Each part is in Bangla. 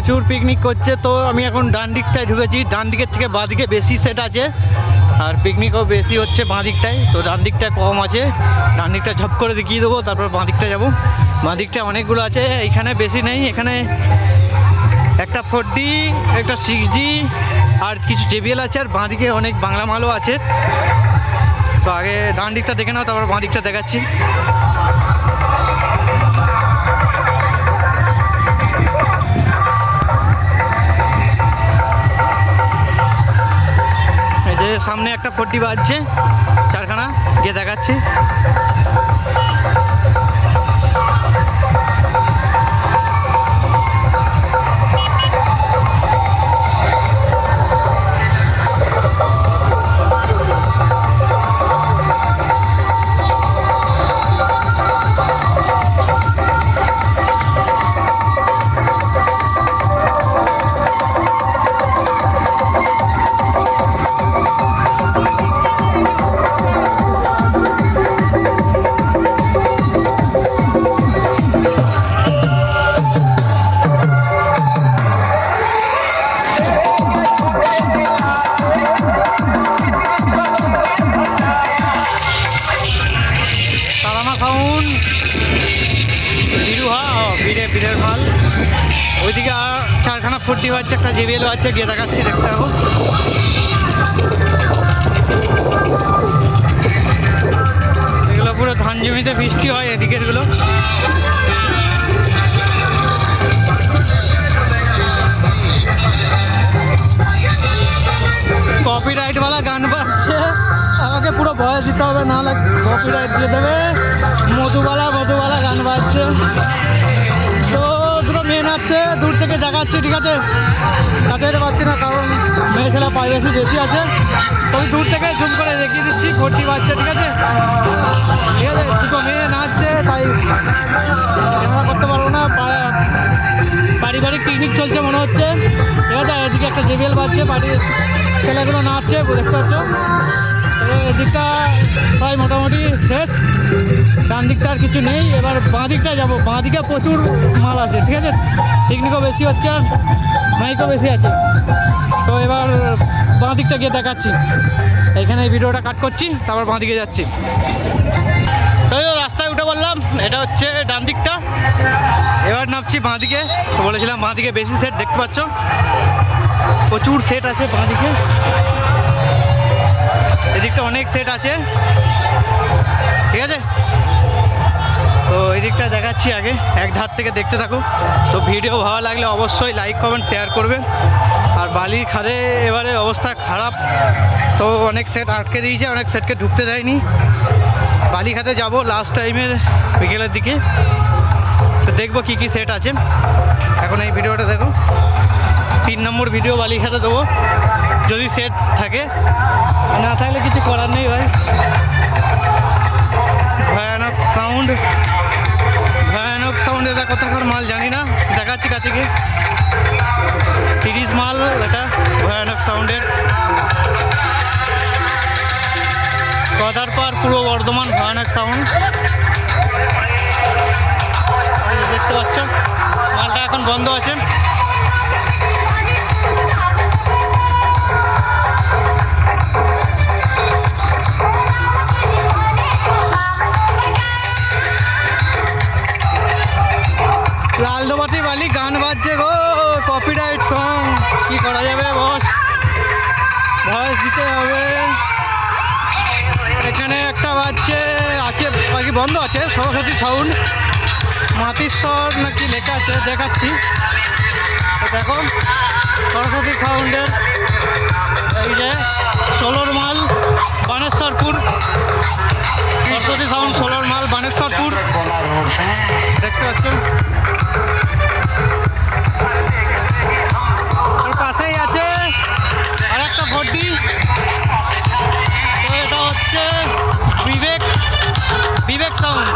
প্রচুর পিকনিক করছে, তো আমি এখন ডান দিকটায় ঢুকেছি। ডান দিকের থেকে বাঁ দিকে বেশি সেট আছে, আর পিকনিকও বেশি হচ্ছে বাঁ দিকটায়। তো ডান দিকটায় কম আছে। ডান দিকটা ঝপ করে দেখিয়ে দেবো, তারপর বাঁ দিকটা যাব। বাঁ দিকটায় অনেকগুলো আছে এখানে বেশি নেই, এখানে একটা ফোর ডি একটা সিক্স ডি আর কিছু জেবিএল আছে, আর বাঁ দিকে অনেক বাংলা মালও আছে। তো আগে ডান দিকটা দেখে নাও, তারপর বাঁ দিকটা দেখাচ্ছি। সামনে একটা ফোরটি বাজছে চারখানা গিয়ে দেখাচ্ছি। ফুটি বাজছে একটা জেবিএল বাজছে গিয়ে দেখাচ্ছি, দেখতে পাবো এগুলো পুরো ধান জমিতে বৃষ্টি হয়, এদিকেরগুলো। কপিরাইটওয়ালা গান বাজছে। আমাকে পুরো ভয় দিতে হবে, না হলে কপিরাইট দিয়ে দেবে। মধুবালা মধুবালা গান বাজছে। তো দুটো মেন আছে থেকে দেখাচ্ছি, ঠিক আছে? যেতে পারছি না, কারণ মেয়ে ছেলে প্রাইভেসি বেশি আছে। তো আমি দূর থেকে জুম করে দেখিয়ে দিচ্ছি ভর্তি বাজছে ঠিক আছে? ঠিক আছে, দুটো মেয়ে নাচছে, তাই ক্যামেরা করতে পারব না। পারিবারিক পিকনিক চলছে মনে হচ্ছে। ঠিক আছে এদিকে একটা জেবিএল বাজছে, বাড়ির ছেলেগুলো নাচছে দেখতে পাচ্ছ এদিকটা প্রায় মোটামুটি শেষ। ডান দিকটা আর কিছু নেই, এবার বাঁ দিকটা যাব। বাঁ দিকে প্রচুর মাল আছে, ঠিক আছে? পিকনিকও বেশি হচ্ছে আর মাইকও বেশি আছে। তো এবার বাঁ দিকটা গিয়ে দেখাচ্ছি। এখানে এই ভিডিওটা কাট করছি, তারপর বাঁ দিকে যাচ্ছি রাস্তায় উঠে বললাম এটা হচ্ছে ডান দিকটা এবার নামছি বাঁ দিকে বলেছিলাম বাঁ দিকে বেশি সেট দেখতে পাচ্ছ? প্রচুর সেট আছে বাঁ দিকে এদিকটা অনেক সেট আছে। ঠিক আছে? তো এই দিকটা দেখাচ্ছি আগে, এক ধার থেকে দেখতে থাকো। তো ভিডিও ভালো লাগলে অবশ্যই লাইক কমেন্ট শেয়ার করবে। আর বালির খাদে এবারে অবস্থা খারাপ। তো অনেক সেট আটকে দিয়েছে, অনেক সেটকে ঢুকতে দেয়নি। বালি খাতে যাব লাস্ট টাইমে বিকেলের দিকে। তো দেখব কী কী সেট আছে। এখন এই ভিডিওটা দেখো। তিন নম্বর ভিডিও বালি খাতে দেবো। যদি সেট থাকে। না থাকলে কিছু করার নেই ভাই। ভয়ানক সাউন্ড ভয়ানক সাউন্ড এটা কোথাকার মাল জানি না। দেখাচ্ছি কাছে গিয়ে তিরিশ মাল এটা ভয়ানক সাউন্ডের কথার পার পূর্ব বর্ধমান ভয়ানক সাউন্ড দেখতে পাচ্ছ মালটা এখন বন্ধ আছে। সাউন্ড মাতিস্বর নাকি লেখা আছে? দেখাচ্ছি। দেখো, সরস্বতী সাউন্ডের এই যে ষোলোর মাল বানেশ্বরপুর। সরস্বতী সাউন্ড ষোলোর মাল বানেশ্বরপুর। দেখতে পাচ্ছেন? পাশেই আছে আর একটা ভর্তি। তো এটা হচ্ছে বিবেক বিবেক সাউন্ড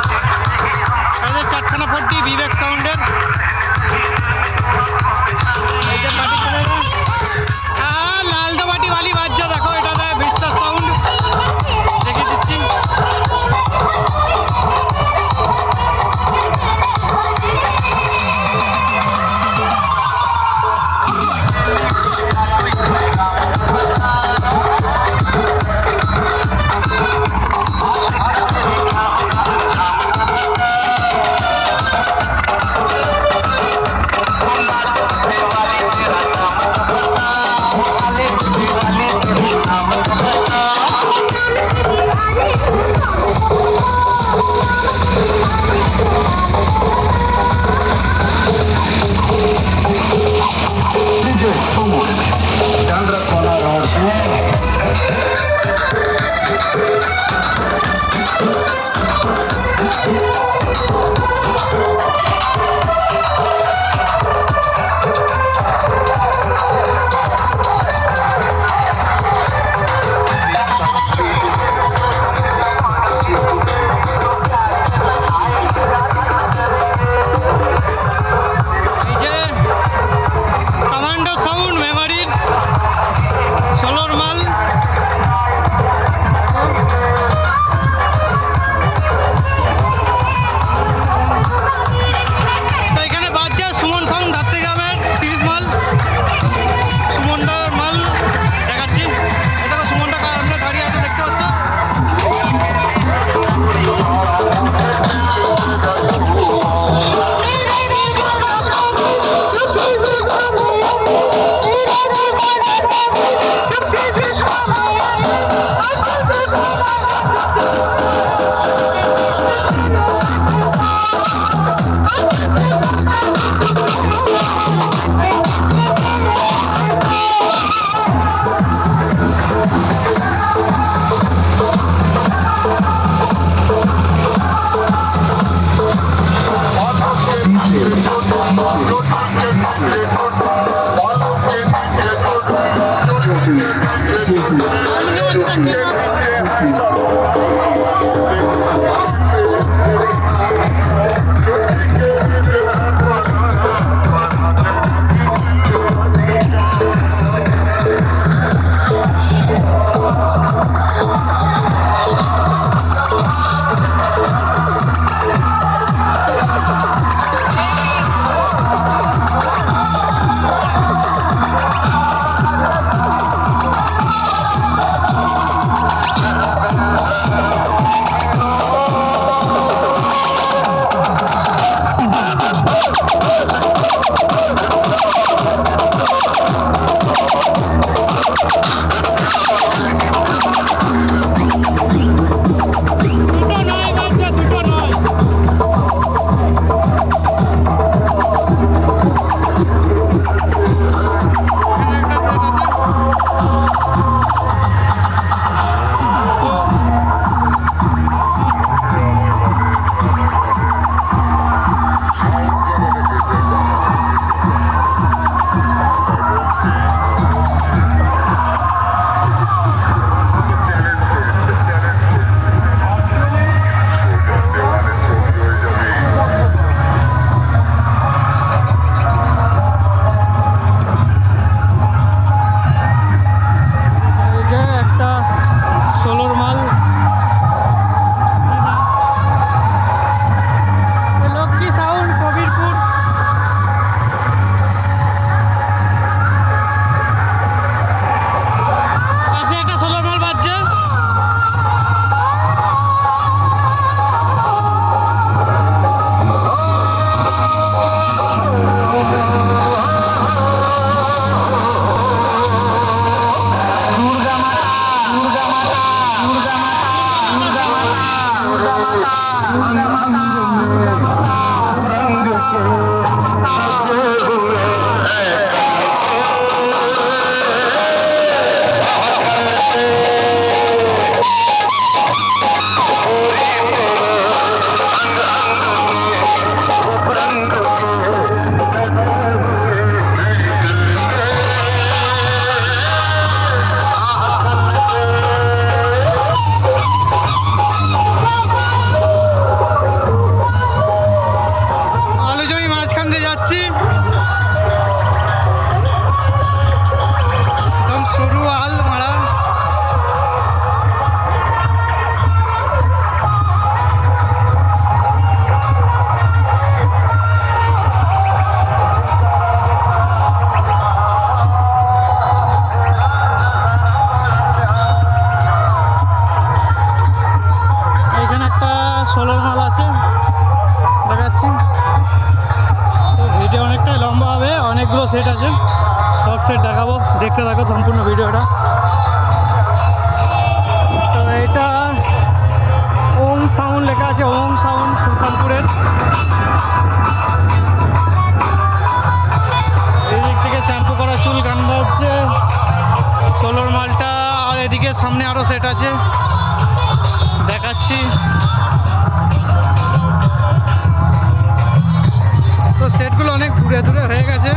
দূরে দূরে হয়ে গেছে।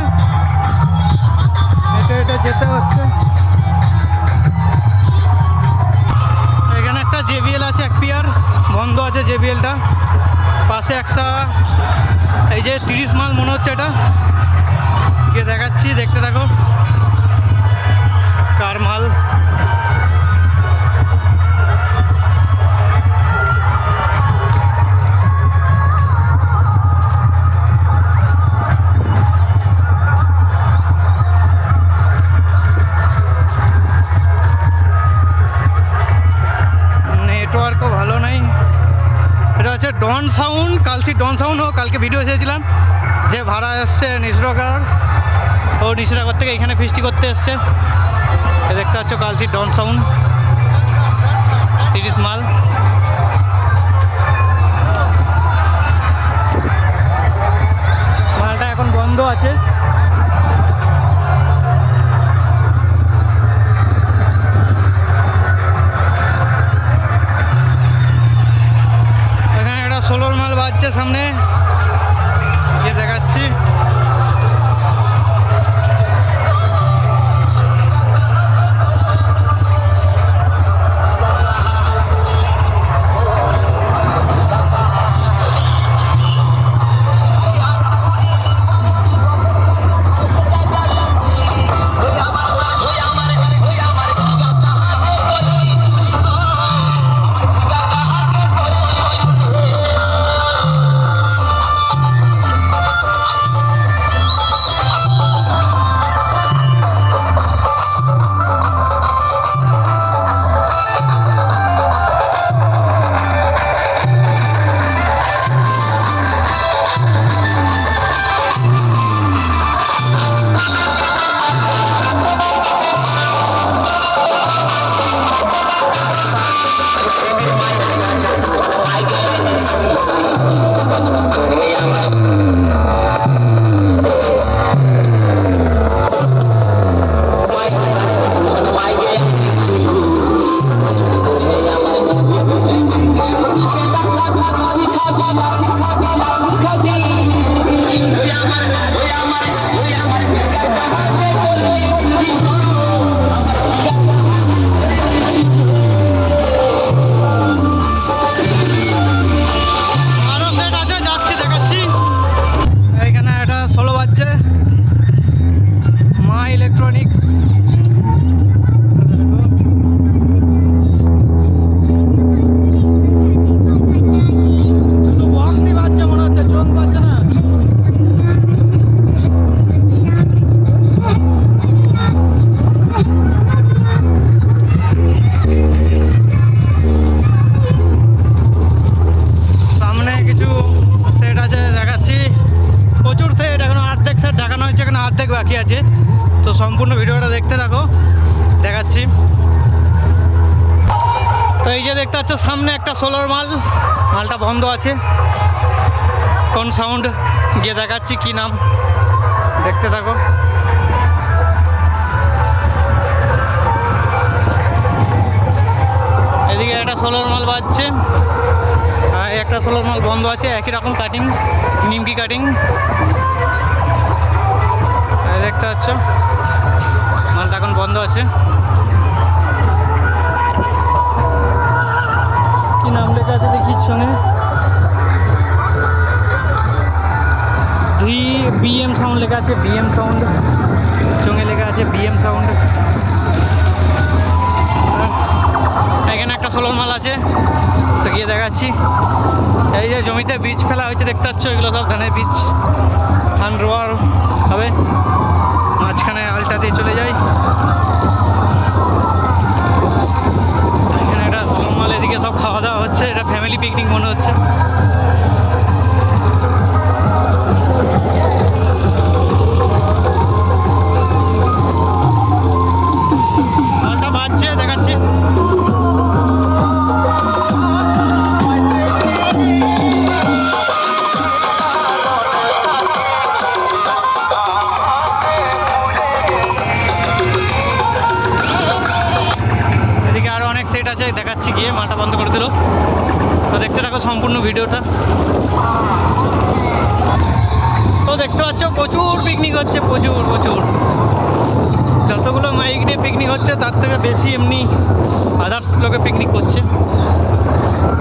এটা এটা যেতে হচ্ছে। এখানে একটা জেবিএল আছে, এক পিয়ার। বন্ধ আছে জেবিএলটা। পাশে একটা, এই যে তিরিশ মাল মনে হচ্ছে এটা। গিয়ে দেখাচ্ছি, দেখতে থাকো। কার মাল? Don Sound Kalsi Don Sound ও কালকে ভিডিও এসেছিলাম, যে ভাড়া এসছে নিশ্রকার ও নিশ্রাকার থেকে এখানে ফিস্টি করতে এসছে। দেখতে পাচ্ছ কালসি ডন সাউন্ড। তিরিশ মাল। মালটা এখন বন্ধ আছে। ষোলোর মাল বাজছে সামনে। গিয়ে দেখাচ্ছি। পাচ্ছ সামনে একটা সোলার মাল। মালটা বন্ধ আছে। কোন সাউন্ড গিয়ে দেখাচ্ছি কি নাম। দেখতে থাকো। এদিকে একটা সোলার মাল বাজছে। আর একটা সোলার মাল বন্ধ আছে। একই রকম কাটিং নিমকি কাটিং দেখতে পাচ্ছ। মালটা এখন বন্ধ আছে। সঙ্গে ভি বিএম সাউন্ড লেখা আছে বিএম সাউন্ড সঙ্গে লেখা আছে বিএম সাউন্ড এখানে একটা সোলার মাল আছে, তো গিয়ে দেখাচ্ছি। এই যে জমিতে বীজ ফেলা হয়েছে, দেখতে পাচ্ছ, এগুলো সব ধানের বীজ। ধান রোয়ার হবে। মাঝখানে আলটা দিয়ে চলে যায় এদিকে সব খাওয়া দাওয়া হচ্ছে এটা ফ্যামিলি পিকনিক মনে হচ্ছে।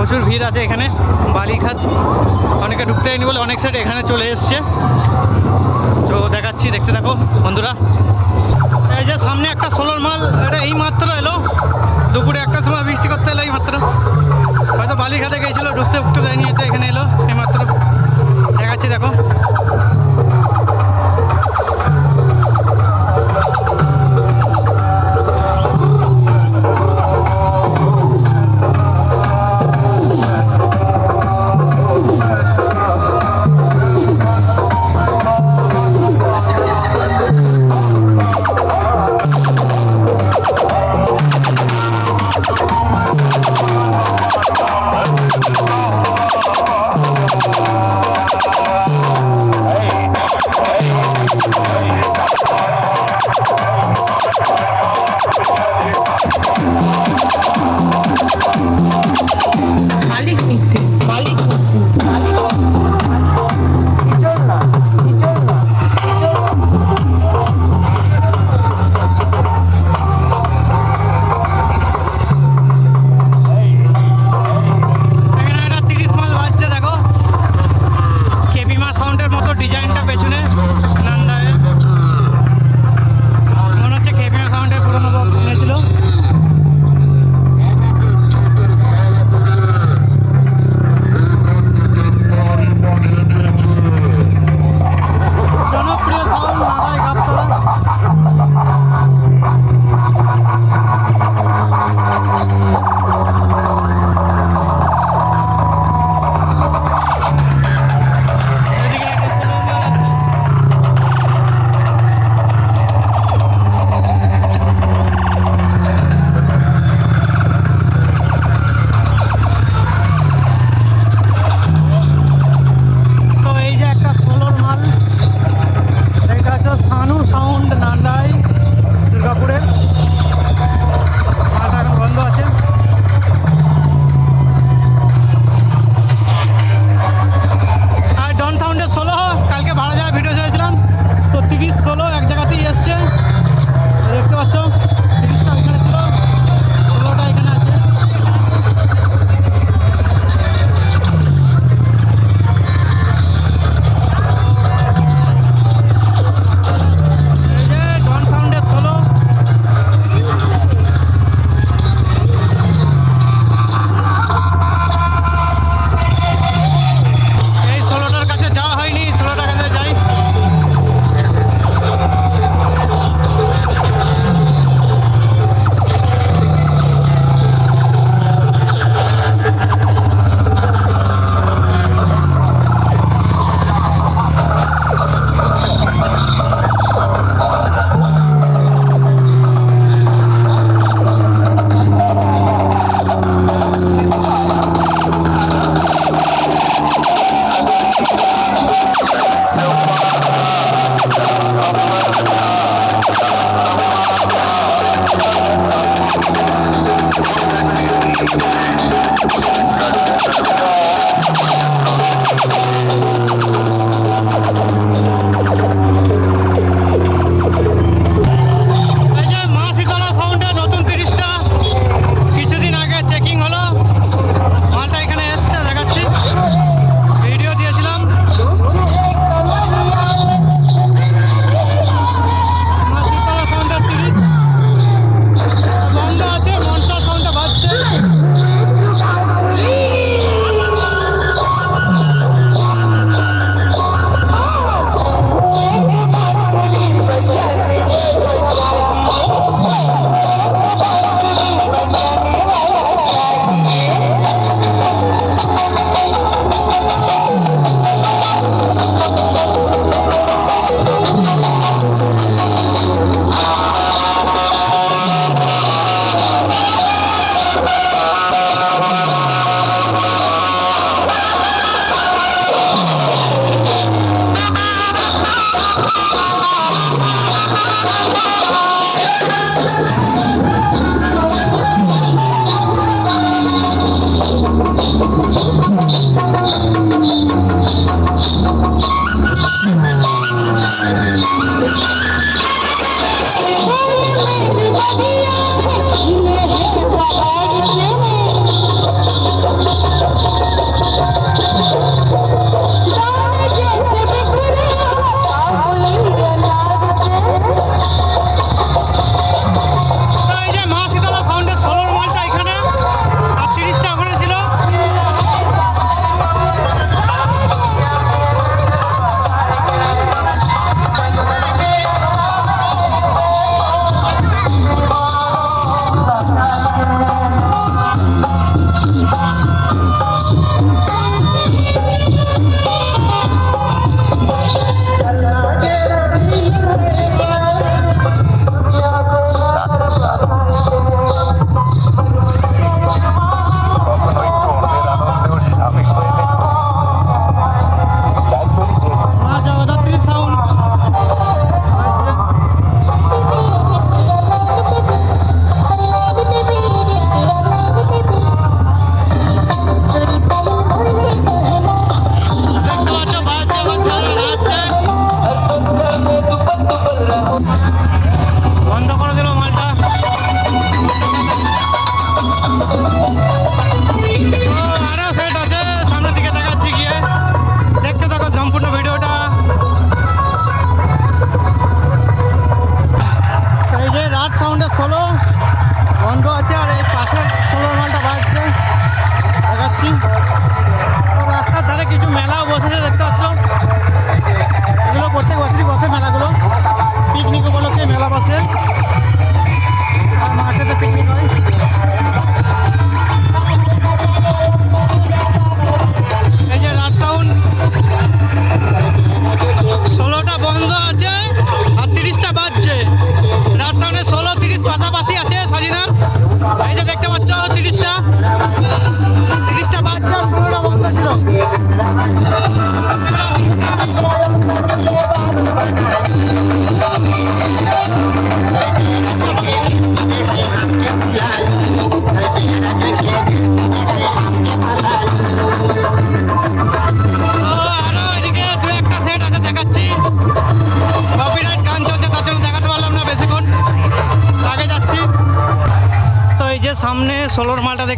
প্রচুর ভিড় আছে এখানে। বালিঘাট অনেকে ঢুকতে হয়নি বলে অনেক সাইড এখানে চলে এসছে। তো দেখাচ্ছি, দেখতে থাকো বন্ধুরা। এই যে সামনে একটা সোলার মাল, এটা এই মাত্র এলো। Thank you.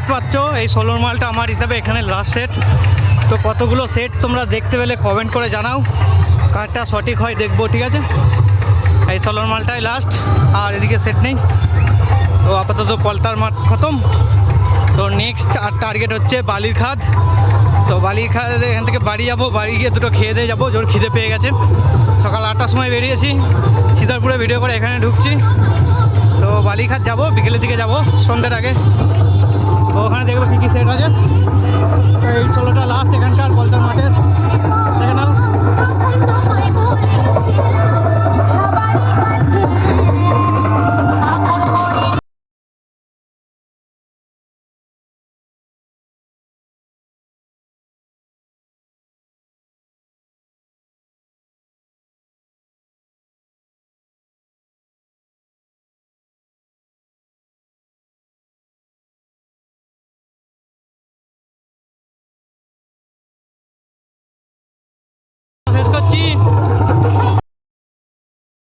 দেখতে পাচ্ছ এই ষোলোর মালটা আমার হিসাবে এখানে লাস্ট সেট তো কতগুলো সেট তোমরা দেখতে পেলে কমেন্ট করে জানাও। কারটা সঠিক হয় দেখব, ঠিক আছে? এই ষোলোর মালটাই লাস্ট আর এদিকে সেট নেই। তো আপাতত পলতার মাঠ খতম। তো নেক্সট আর টার্গেট হচ্ছে বালির খাদ। তো বালির খাদ এখান থেকে বাড়ি যাব, বাড়ি গিয়ে দুটো খেয়ে দিয়ে যাব, জোর খিদে পেয়ে গেছে। সকাল আটটার সময় বেরিয়েছি, সিতারপুরে ভিডিও করে এখানে ঢুকছি। তো বালিঘাট যাব, বিকেলের দিকে যাব, সন্ধ্যের আগে। ওখানে দেখবে কি কি সেট আছে। এই ষোলোটা লাস্ট এখানকার পলতার মাঠের।